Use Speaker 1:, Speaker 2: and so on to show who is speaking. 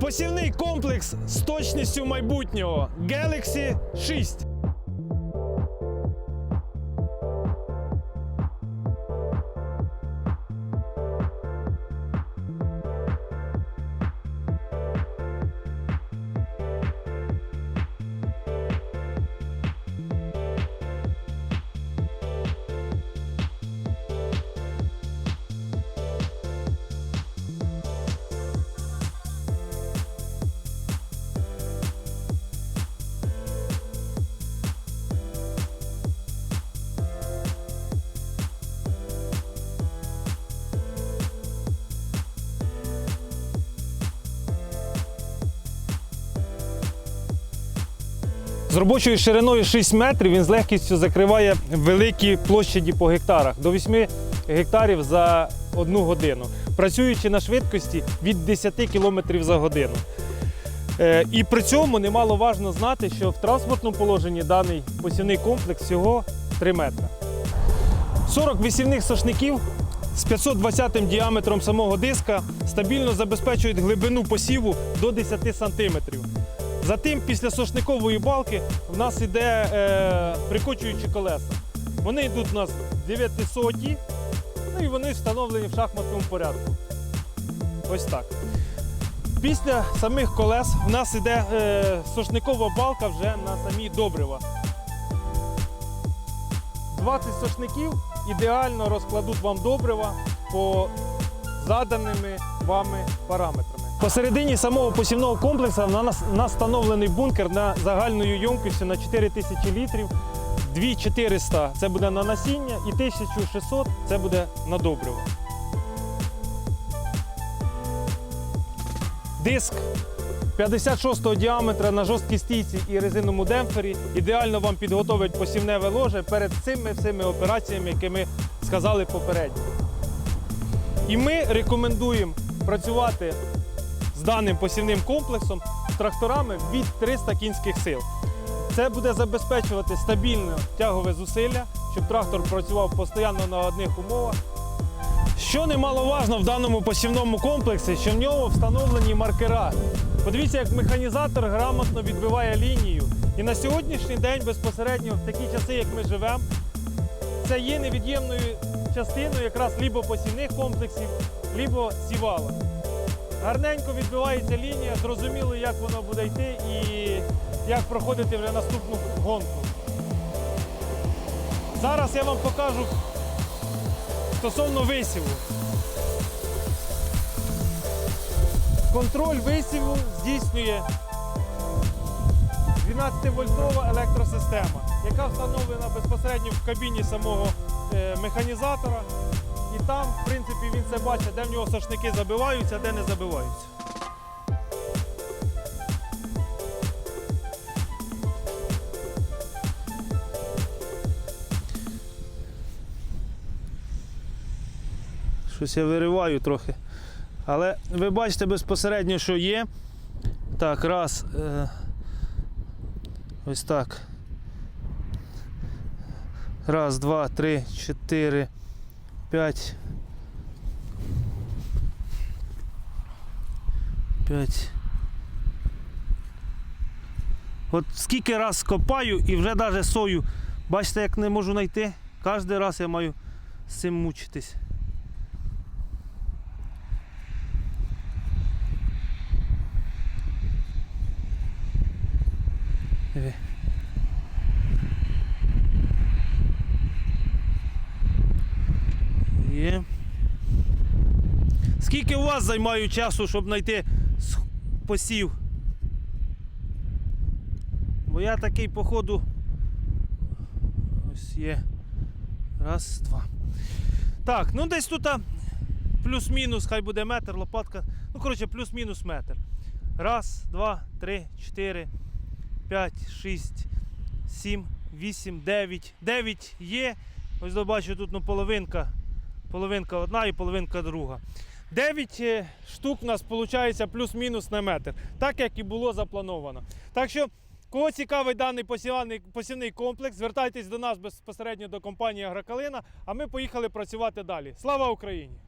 Speaker 1: Посівний комплекс з точністю майбутнього Galaxy 6. З робочою шириною 6 метрів він з легкістю закриває великі площаді по гектарах до 8 гектарів за одну годину, працюючи на швидкості від 10 км за годину. Е, І при цьому немаловажно знати, що в транспортному положенні даний посівний комплекс всього 3 метри. 40 висівних сошників з 520 діаметром самого диска стабільно забезпечують глибину посіву до 10 см. Затим, після сошникової балки, в нас йде е, прикочуючі колеса. Вони йдуть у нас 900, ну і вони встановлені в шахматному порядку. Ось так. Після самих колес в нас йде е, сошникова балка вже на самі добрива. 20 сошників ідеально розкладуть вам добрива по заданими вами параметрами. Посередині самого посівного комплексу в нас, встановлений бункер на загальною ємкістю на 4000 літрів. 2400 це буде на насіння і 1600 це буде на добриво. Диск 56 діаметра на жорсткій стійці і резинному демпфері ідеально вам підготовить посівневе ложе перед цими всіми операціями, які ми сказали попередньо. І ми рекомендуємо працювати з даним посівним комплексом з тракторами від 300 кінських сил. Це буде забезпечувати стабільне тягове зусилля, щоб трактор працював постійно на одних умовах. Що немаловажно в даному посівному комплексі, що в ньому встановлені маркера. Подивіться, як механізатор грамотно відбиває лінію. І на сьогоднішній день безпосередньо в такі часи, як ми живемо, це є невід'ємною частиною якраз лібо посівних комплексів, лібо сівала. Гарненько відбивається лінія, зрозуміло, як воно буде йти і як проходити вже наступну гонку. Зараз я вам покажу стосовно висіву. Контроль висіву здійснює 12-вольтова електросистема, яка встановлена безпосередньо в кабіні самого е, механізатора. І там, в принципі, він це бачить, де в нього сошники забиваються, де не забиваються. Щось я вириваю трохи. Але ви бачите безпосередньо, що є. Так, раз. Е, ось так. Раз, два, три, чотири, п'ять. П'ять. От скільки раз копаю і вже навіть сою. Бачите, як не можу знайти. Кожен раз я маю з цим мучитись. Диви. Є. Скільки у вас займає часу, щоб знайти посів? Бо я такий, походу. Ось є. Раз, два. Так, ну десь тут плюс-мінус, хай буде метр, лопатка. Ну, коротше, плюс-мінус метр. Раз, два, три, чотири, 5, 6, 7, 8, 9. 9 є. Ось бачу тут ну, половинка. Половинка одна і половинка друга. 9 е, штук у нас виходить плюс-мінус на метр, так як і було заплановано. Так що, кого цікавий даний посівний, посівний комплекс, звертайтесь до нас безпосередньо до компанії Агрокалина, а ми поїхали працювати далі. Слава Україні!